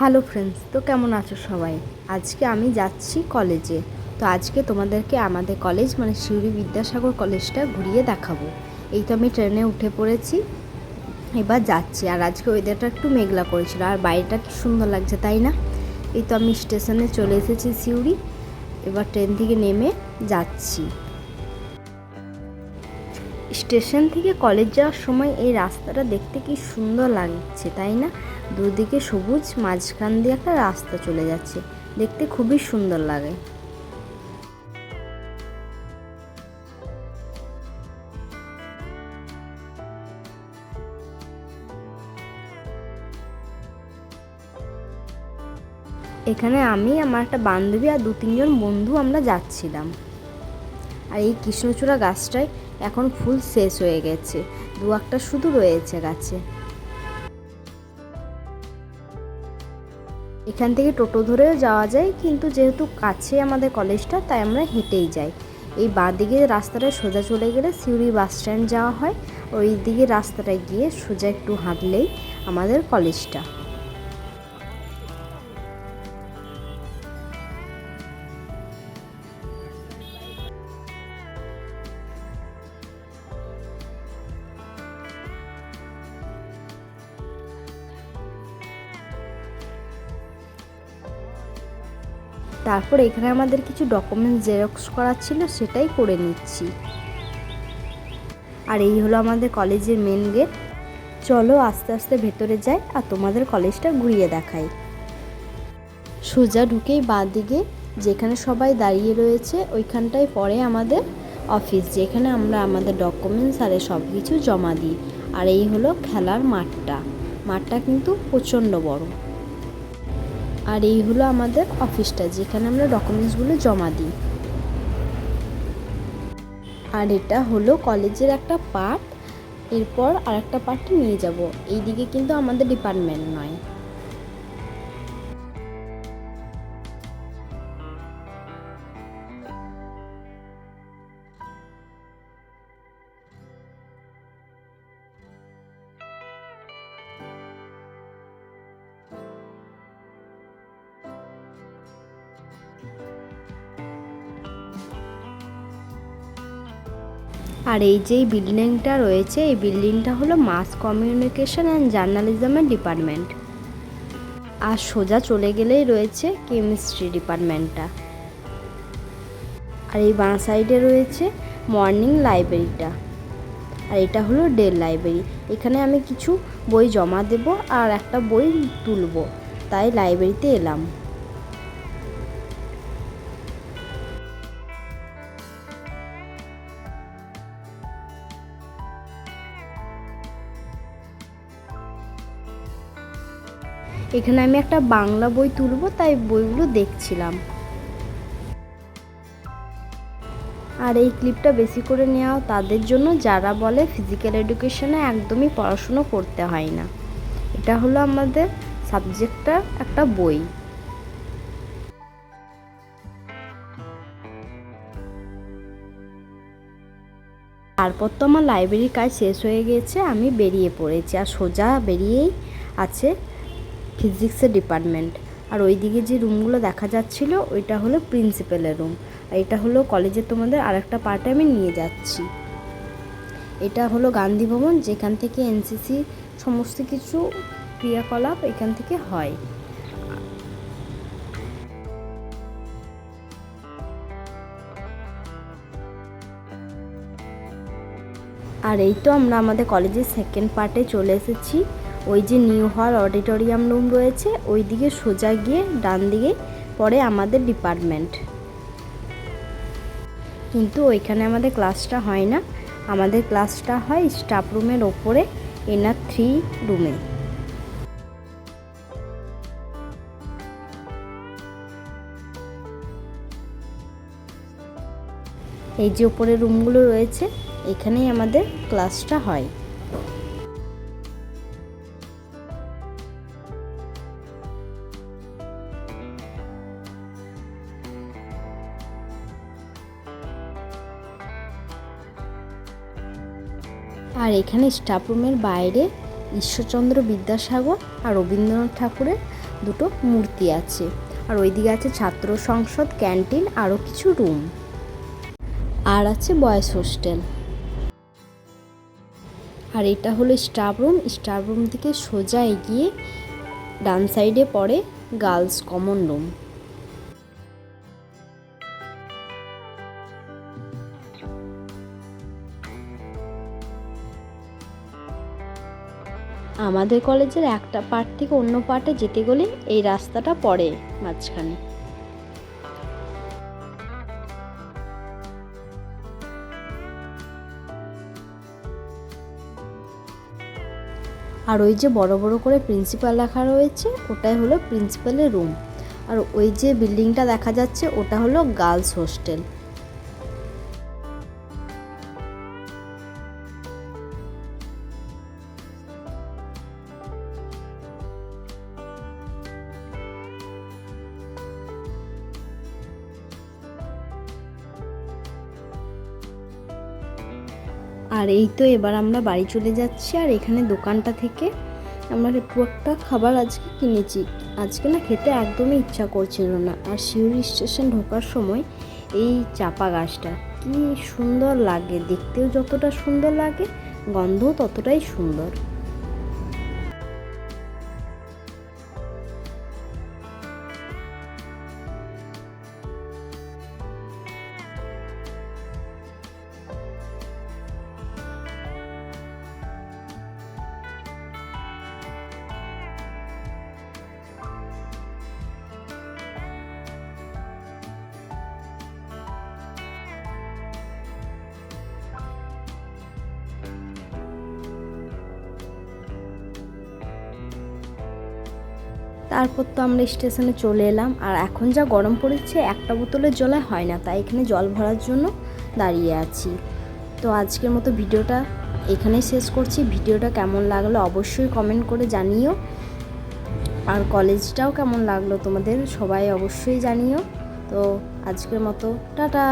Hello friends তো কেমন আছো সবাই? আজকে আমি যাচ্ছি কলেজে তো আজকে তোমাদেরকে আমাদের কলেজ মানে শিউরি বিদ্যাসাগর কলেজটা ঘুরিয়ে দেখাবো। এই তো আমি ট্রেনে উঠে পড়েছি, এবার যাচ্ছি। আর আজকে ওয়েদারটা একটু মেঘলা করেছিল, আর বাইরেটা কি সুন্দর লাগছে, তাই না? এই তো আমি স্টেশনে চলে এসেছি সিউড়ি এবার ট্রেন থেকে নেমে যাচ্ছি। স্টেশন থেকে কলেজ যাওয়ার সময় এই রাস্তাটা দেখতে কি সুন্দর লাগছে, তাই না? দুদিকে সবুজ, মাঝখান দিয়ে একটা রাস্তা চলে যাচ্ছে। দেখতে খুবই সুন্দর লাগে। এখানে আমি, আমার একটা বান্ধবী আর দু তিনজন বন্ধু আমরা যাচ্ছিলাম। আর এই কৃষ্ণচূড়া গাছটায় এখন ফুল শেষ হয়ে গেছে। দু একটা শুধু রয়েছে গাছে। এখান থেকে টোটো ধরেও যাওয়া যায়, কিন্তু যেহেতু কাছে আমাদের কলেজটা, তাই আমরা হেঁটেই যাই। এই বাঁ দিকে রাস্তাটা সোজা চলে গেলে সিউড়ি বাস স্ট্যান্ড যাওয়া হয়। ওই দিকে রাস্তাটায় গিয়ে সোজা একটু হাঁটলেই আমাদের কলেজটা। তারপর এখানে আমাদের কিছু ডকুমেন্টস জেরক্স করার ছিল, সেটাই করে নিচ্ছি। আর এই হলো আমাদের কলেজের মেন গেট চলো আস্তে আস্তে ভেতরে যাই আর তোমাদের কলেজটা ঘুরিয়ে দেখাই। সোজা ঢুকেই বাঁ দিকে যেখানে সবাই দাঁড়িয়ে রয়েছে, ওইখানটায় পরে আমাদের অফিস যেখানে আমরা আমাদের ডকুমেন্টস আর সব কিছু জমা দিই। আর এই হলো খেলার মাঠটা। মাঠটা কিন্তু প্রচণ্ড বড়। আর এই হলো আমাদের অফিসটা, যেখানে আমরা ডকুমেন্টসগুলো জমা দিই। আর এটা হলো কলেজের একটা পার্ট এরপর আর একটা পার্টে নিয়ে যাব। এই দিকে কিন্তু আমাদের ডিপার্টমেন্ট নয়। আর এই যে বিল্ডিংটা রয়েছে, এই বিল্ডিংটা হলো মাস কমিউনিকেশন অ্যান্ড জার্নালিজমের ডিপার্টমেন্ট। আর সোজা চলে গেলেই রয়েছে কেমিস্ট্রি ডিপার্টমেন্টটা। আর এই বাঁ সাইডে রয়েছে মর্নিং লাইব্রেরিটা। আর এটা হলো ডেল লাইব্রেরি। এখানে আমি কিছু বই জমা দেব আর একটা বই তুলব। তাই লাইব্রেরিতে এলাম। এখানে আমি একটা বাংলা বই তুলব, তাই বইগুলো দেখছিলাম। আর এই ক্লিপটা বেশি করে নেওয়া তাদের জন্য, যারা বলে ফিজিক্যাল এডুকেশনে একদমই পড়াশুনো করতে হয় না। এটা হলো আমাদের সাবজেক্টটা, একটা বই। তারপর তো আমার লাইব্রেরির কাজ শেষ হয়ে গিয়েছে আমি বেরিয়ে পড়েছি, আর সোজা বেরিয়েই আছে ফিজিক্সের ডিপার্টমেন্ট। আর ওই দিকে যে রুমগুলো দেখা যাচ্ছিল, ওইটা হলো প্রিন্সিপালের রুম। আর এটা হলো কলেজের তোমাদের আরেকটা পার্টে আমি নিয়ে যাচ্ছি। এটা হলো গান্ধী ভবন, যেখান থেকে এনসিসি সমস্ত কিছু ক্রিয়াকলাপ এখান থেকে হয়। আর এই তো আমরা আমাদের কলেজের সেকেন্ড পার্টে চলে এসেছি। ওই যে নিউ হল অডিটোরিয়াম রুম রয়েছে ওই দিকে সোজা গিয়ে ডান দিকে পরে আমাদের ডিপার্টমেন্ট। কিন্তু ওইখানে আমাদের ক্লাসটা হয় না। আমাদের ক্লাসটা হয় স্টাফ রুমের ওপরে, এনার থ্রি রুমে। এই যে ওপরে রুমগুলো রয়েছে, এখানেই আমাদের ক্লাসটা হয়। আর এখানে স্টাফ রুমের বাইরে ঈশ্বরচন্দ্র বিদ্যাসাগর আর রবীন্দ্রনাথ ঠাকুরের দুটো মূর্তি আছে। আর ওইদিকে আছে ছাত্র সংসদ, ক্যান্টিন আরও কিছু রুম আর আছে বয়েজ হোস্টেল। আর এটা হলো স্টাফ রুম স্টাফ রুম থেকে সোজা এগিয়ে ডান সাইডে পড়ে গার্লস কমন রুম আমাদের কলেজের একটা পার্ট থেকে অন্য পার্টে যেতে গেলে এই রাস্তাটা পড়ে মাঝখানে। আর ওই যে বড় বড় করে প্রিন্সিপাল লেখা রয়েছে, ওটাই হলো প্রিন্সিপালের রুম আর ওই যে বিল্ডিংটা দেখা যাচ্ছে, ওটা হলো গার্লস হোস্টেল আর এই তো এবার আমরা বাড়ি চলে যাচ্ছি, আর এখানে দোকানটা থেকে আমরা একটু একটা খাবার আজকে কিনেছি। আজকে না খেতে একদমই ইচ্ছা করছিল না, আর শিউরি স্টেশন ঢোকার সময় এই চাপা গাছটা, কী সুন্দর লাগে, দেখতেও যতটা সুন্দর লাগে, গন্ধও ততটাই সুন্দর। তারপর তো আমরা স্টেশনে চলে এলাম। আর এখন যা গরম পড়েছে, একটা বোতলের জলে হয় না, তাই এখানে জল ভরার জন্য দাঁড়িয়ে আছি। তো আজকের মতো ভিডিওটা এখানেই শেষ করছি। ভিডিওটা কেমন লাগল অবশ্যই কমেন্ট করে জানিও। আর কলেজটাও কেমন লাগল তোমাদের সবাই অবশ্যই জানিও। তো আজকের মতো, টাটা!